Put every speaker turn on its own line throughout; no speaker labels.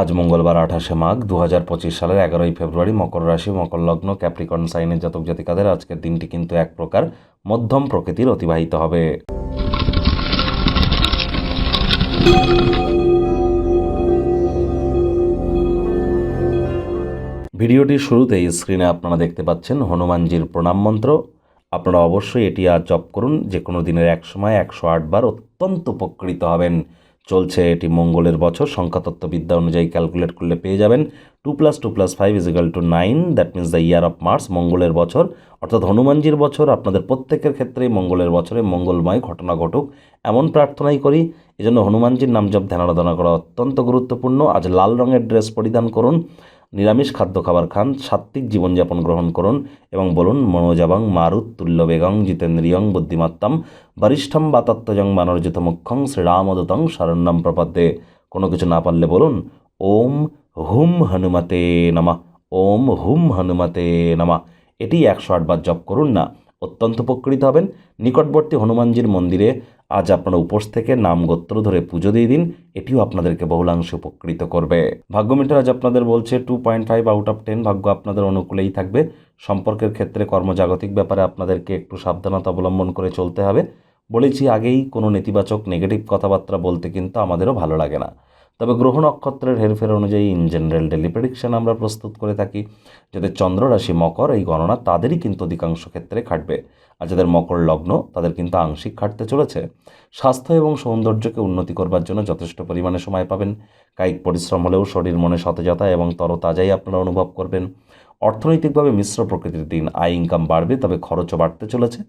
আজ মঙ্গলবার আঠাশে মাঘ দু হাজার পঁচিশ সালের এগারোই ফেব্রুয়ারি মকর রাশি, মকর লগ্ন ক্যাপ্রিকর্ন সাইনের জাতক জাতিকাদের আজকের দিনটি কিন্তু এক প্রকার মধ্যম প্রকৃতির অতিবাহিত হবে। ভিডিওটির শুরুতেই স্ক্রিনে আপনারা দেখতে পাচ্ছেন হনুমানজির প্রণাম মন্ত্র। আপনারা অবশ্যই এটি আজ জপ করুন যে কোনো দিনের এক সময় একশো আটবার অত্যন্ত উপকৃত হবেন। চলছে এটি মঙ্গলের বছর। সংখ্যাতত্ত্ববিদ্যা অনুযায়ী ক্যালকুলেট করলে পেয়ে যাবেন two plus two plus five is equal to nine. That means the year of Mars মঙ্গলের বছর। অর্থাৎ হনুমানজির বছর, আপনাদের প্রত্যেকের ক্ষেত্রেই মঙ্গলের বছরে মঙ্গলময় ঘটনা ঘটুক। এমন প্রার্থনাই করি, এজন্য হনুমানজির নাম জপ ধ্যানারাধনা করা অত্যন্ত গুরুত্বপূর্ণ। আজ লাল রঙের ড্রেস পরিধান করুন। নিরামিষ খাদ্য খাবার খান, সাত্ত্বিক জীবনযাপন গ্রহণ করুন এবং বলুন, মনোজাবাং মারুত তুল্য বেগং জিতেন্দ্রিয়ং বুদ্ধিমাত্তাম বারিষ্ঠম বা বাতাত্তজং মানর্যত মুখ্যং শ্রীরামদতং শরণ্যম প্রপদ্যে। কোনো কিছু না পারলে বলুন, ওম হুম হনুমতে নামা, ওম হুম হনুমতে নামা। এটি একশো আটবার জপ করুন না অত্যন্ত উপকৃত হবেন। নিকটবর্তী হনুমানজির মন্দিরে আজ আপনারা উপোস থেকে নাম গোত্র ধরে পুজো দিয়ে দিন, এটিও আপনাদেরকে বহুলাংশে উপকৃত করবে। ভাগ্য মিটার আজ আপনাদের বলছে two point five out of ten ভাগ্য আপনাদের অনুকূলেই থাকবে। সম্পর্কের ক্ষেত্রে কর্মজাগতিক ব্যাপারে আপনাদেরকে একটু সাবধানতা অবলম্বন করে চলতে হবে। বলেছি আগেই কোনো নেতিবাচক নেগেটিভ কথাবার্তা বলতে কিন্তু আমাদেরও ভালো লাগে না। তবে গ্রহ নক্ষত্রের হেরফের অনুযায়ী ইন জেনারেল ডেলি প্রেডিকশন আমরা প্রস্তুত করে থাকি, যাদের চন্দ্র রাশি মকর, এই গণনা তাদেরই কিন্তু অধিকাংশ ক্ষেত্রে খাটবে। আর যাদের মকর লগ্ন, তাদের কিন্তু আংশিক খাটতে চলেছে। স্বাস্থ্য এবং সৌন্দর্যকে উন্নতি করবার জন্য যথেষ্ট পরিমাণে সময় পাবেন। কায়িক পরিশ্রম হলেও শরীর মনে সতেজতা এবং তরতাজাই আপনারা অনুভব করবেন। অর্থনৈতিকভাবে মিশ্র প্রকৃতির দিন, আয় ইনকাম বাড়বে, তবে খরচও বাড়তে চলেছে,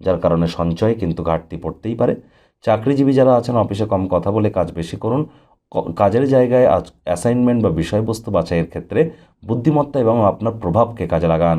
যার কারণে সঞ্চয়ে কিন্তু ঘাটতি পড়তেই পারে। চাকরিজীবী যারা আছেন, অফিসে কম কথা বলে কাজ বেশি করুন। কাজের জায়গায় আজ অ্যাসাইনমেন্ট বা বিষয়বস্তু বাছাইয়ের ক্ষেত্রে বুদ্ধিমত্তা এবং আপনার প্রভাবকে কাজে লাগান।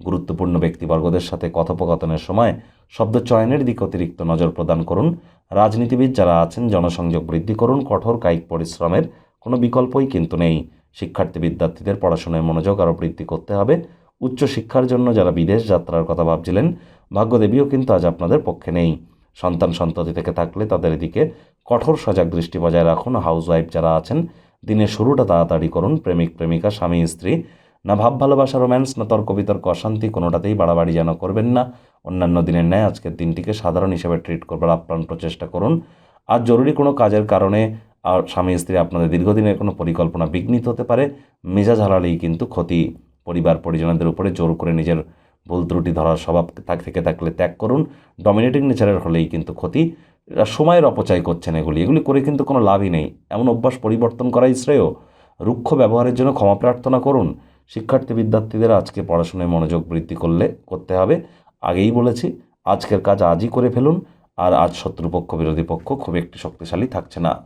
গুরুত্বপূর্ণ ব্যক্তিবর্গদের সাথে কথোপকথনের সময় শব্দ চয়নের দিকে অতিরিক্ত নজর প্রদান করুন। রাজনীতিবিদ যারা আছেন, জনসংযোগ বৃদ্ধি করুন। কঠোর কায়িক পরিশ্রমের কোনো বিকল্পই কিন্তু নেই। শিক্ষার্থী বিদ্যার্থীদের পড়াশোনায় মনোযোগ আরও বৃদ্ধি করতে হবে। উচ্চ শিক্ষার জন্য যারা বিদেশ যাত্রার কথা ভাবছিলেন, ভাগ্যদেবীও কিন্তু আজ আপনাদের পক্ষে নেই। সন্তান সন্ততি থেকে থাকলে তাদের দিকে কঠোর সজাগ দৃষ্টি বজায় রাখুন। হাউসওয়াইফ যারা আছেন, দিনের শুরুটা তাড়াতাড়ি করুন। প্রেমিক, প্রেমিকা, স্বামী, স্ত্রী, না ভাব, ভালোবাসা রোম্যান্স না তর্ক, বিতর্ক, অশান্তি, কোনোটাতেই বাড়াবাড়ি যেন করবেন না। অন্যান্য দিনের ন্যায় আজকের দিনটিকে সাধারণ হিসেবে ট্রিট করবার আপ্রাণ প্রচেষ্টা করুন। আর জরুরি কোনো কাজের কারণে আর স্বামী, স্ত্রী আপনাদের দীর্ঘদিনের কোনো পরিকল্পনা বিঘ্নিত হতে পারে। মেজাজ হারালেই কিন্তু ক্ষতি। পরিবার, পরিজনদের উপরে জোর করে নিজের ভুল ত্রুটি ধরার স্বভাব থাক থেকে থাকলে ত্যাগ করুন। ডমিনেটিং নেচারের হলেই কিন্তু ক্ষতি। সময়ের অপচয় করছেন এগুলি। এগুলি করে কিন্তু কোনো লাভই নেই। এমন অভ্যাস পরিবর্তন করাই শ্রেয়। রুক্ষ ব্যবহারের জন্য ক্ষমা প্রার্থনা করুন। শিক্ষার্থী, বিদ্যার্থীদের আজকে পড়াশোনায় মনোযোগ বৃদ্ধি করলে করতে হবে। আগেই বলেছি, আজকের কাজ আজই করে ফেলুন। আর আজ শত্রুপক্ষ, বিরোধী পক্ষ খুব একটি শক্তিশালী থাকছে না।